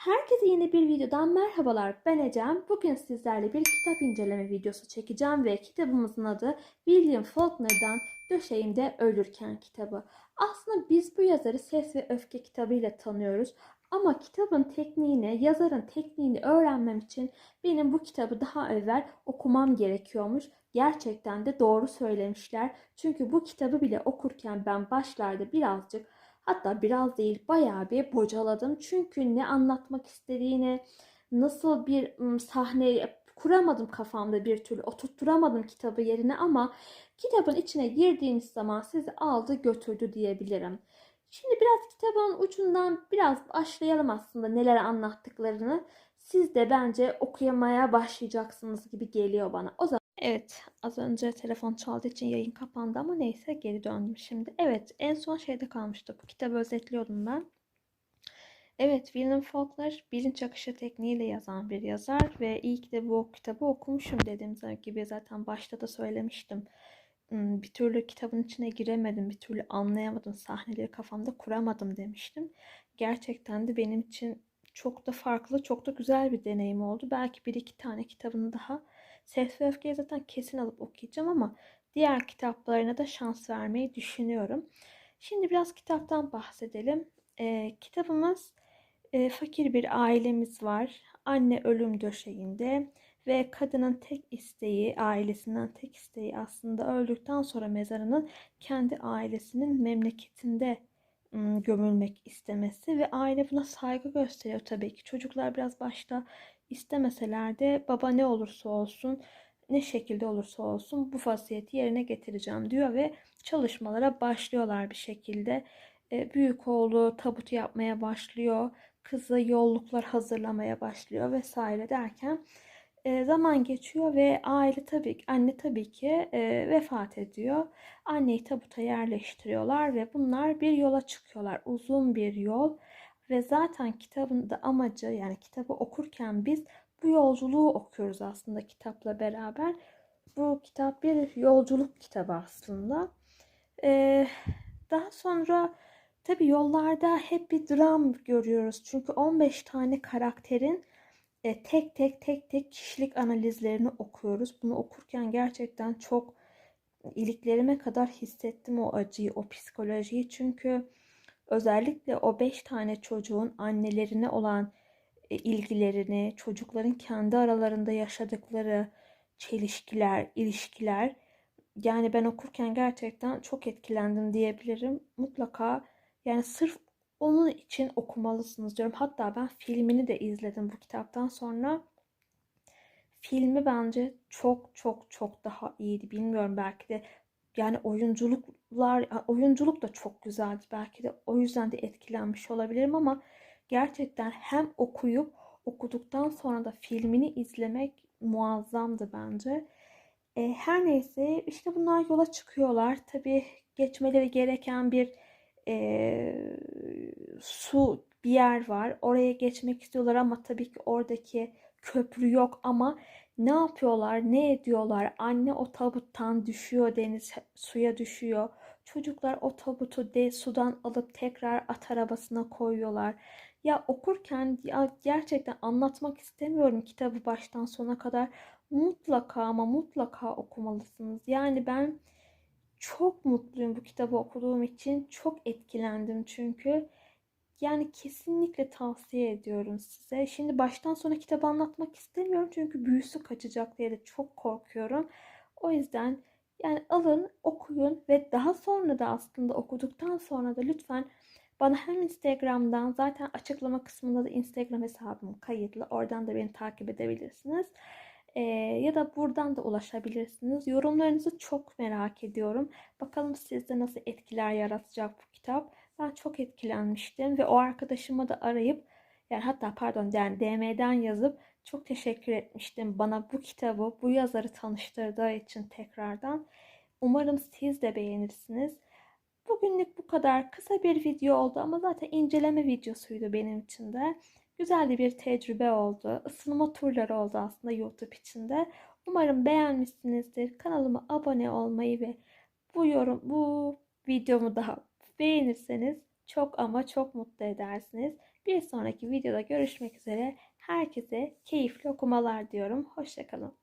Herkese yeni bir videodan merhabalar. Ben Ecem. Bugün sizlerle bir kitap inceleme videosu çekeceğim ve kitabımızın adı William Faulkner'dan Döşeğimde Ölürken kitabı. Aslında biz bu yazarı Ses ve Öfke kitabıyla tanıyoruz. Ama kitabın tekniğini, yazarın tekniğini öğrenmem için benim bu kitabı daha evvel okumam gerekiyormuş. Gerçekten de doğru söylemişler. Çünkü bu kitabı bile okurken ben başlarda birazcık Hatta biraz değil bayağı bir bocaladım. Çünkü ne anlatmak istediğini, nasıl bir sahne kuramadım kafamda bir türlü. Oturtturamadım kitabı yerine ama kitabın içine girdiğiniz zaman sizi aldı götürdü diyebilirim. Şimdi biraz kitabın ucundan biraz başlayalım aslında neler anlattıklarını. Siz de bence okuyamaya başlayacaksınız gibi geliyor bana. O zaman Evet, az önce telefon çaldığı için yayın kapandı ama neyse geri döndüm şimdi. Evet, en son şeyde kalmıştık. Kitabı özetliyordum ben. Evet, William Faulkner bilinç akışı tekniğiyle yazan bir yazar ve ilk de bu kitabı okumuşum dediğim gibi zaten başta da söylemiştim. Hmm, bir türlü kitabın içine giremedim, bir türlü anlayamadım, sahneleri kafamda kuramadım demiştim. Gerçekten de benim için çok da farklı, çok da güzel bir deneyim oldu. Belki bir iki tane kitabını daha Ses ve Öfke'yi zaten kesin alıp okuyacağım ama diğer kitaplarına da şans vermeyi düşünüyorum. Şimdi biraz kitaptan bahsedelim. E, kitabımız e, fakir bir ailemiz var. Anne ölüm döşeğinde ve kadının tek isteği, ailesinden tek isteği aslında öldükten sonra mezarının kendi ailesinin memleketinde gömülmek istemesi ve aile buna saygı gösteriyor tabii ki. Çocuklar biraz başta istemeseler de baba ne olursa olsun ne şekilde olursa olsun bu vasiyeti yerine getireceğim diyor ve çalışmalara başlıyorlar bir şekilde. E, büyük oğlu tabut yapmaya başlıyor. Kızı yolluklar hazırlamaya başlıyor vesaire derken e, zaman geçiyor ve aile tabii anne tabii ki e, vefat ediyor. Anneyi tabuta yerleştiriyorlar ve bunlar bir yola çıkıyorlar. Uzun bir yol ve zaten kitabın da amacı yani kitabı okurken biz bu yolculuğu okuyoruz aslında kitapla beraber. Bu kitap bir yolculuk kitabı aslında. Ee, daha sonra tabi yollarda hep bir dram görüyoruz. Çünkü 15 tane karakterin e, tek tek tek tek kişilik analizlerini okuyoruz. Bunu okurken gerçekten çok iliklerime kadar hissettim o acıyı, o psikolojiyi. Çünkü özellikle o beş tane çocuğun annelerine olan e, ilgilerini, çocukların kendi aralarında yaşadıkları çelişkiler, ilişkiler yani ben okurken gerçekten çok etkilendim diyebilirim. Mutlaka yani sırf onun için okumalısınız diyorum. Hatta ben filmini de izledim bu kitaptan sonra. Filmi bence çok çok çok daha iyiydi. Bilmiyorum belki de yani oyunculuklar oyunculuk da çok güzeldi. Belki de o yüzden de etkilenmiş olabilirim ama gerçekten hem okuyup okuduktan sonra da filmini izlemek muazzamdı bence. E, her neyse işte bunlar yola çıkıyorlar. Tabii geçmeleri gereken bir e, su bir yer var. Oraya geçmek istiyorlar ama tabii ki oradaki köprü yok ama ne yapıyorlar, ne ediyorlar? Anne o tabuttan düşüyor deniz suya düşüyor. Çocuklar o tabutu de sudan alıp tekrar at arabasına koyuyorlar. Ya okurken ya gerçekten anlatmak istemiyorum kitabı baştan sona kadar. Mutlaka ama mutlaka okumalısınız. Yani ben çok mutluyum bu kitabı okuduğum için. Çok etkilendim çünkü. Yani kesinlikle tavsiye ediyorum size. Şimdi baştan sona kitabı anlatmak istemiyorum çünkü büyüsü kaçacak diye de çok korkuyorum. O yüzden yani alın, okuyun ve daha sonra da aslında okuduktan sonra da lütfen bana hem Instagram'dan zaten açıklama kısmında da Instagram hesabım kayıtlı. Oradan da beni takip edebilirsiniz. Ee, ya da buradan da ulaşabilirsiniz. Yorumlarınızı çok merak ediyorum. Bakalım sizde nasıl etkiler yaratacak bu kitap. Ben çok etkilenmiştim ve o arkadaşıma da arayıp yani hatta pardon yani DM'den yazıp çok teşekkür etmiştim bana bu kitabı, bu yazarı tanıştırdığı için tekrardan. Umarım siz de beğenirsiniz. Bugünlük bu kadar kısa bir video oldu ama zaten inceleme videosuydu benim için de. Güzel de bir tecrübe oldu. Isınma turları oldu aslında YouTube içinde. Umarım beğenmişsinizdir. Kanalıma abone olmayı ve bu yorum, bu videomu daha beğenirseniz çok ama çok mutlu edersiniz. Bir sonraki videoda görüşmek üzere. Herkese keyifli okumalar diyorum. Hoşçakalın.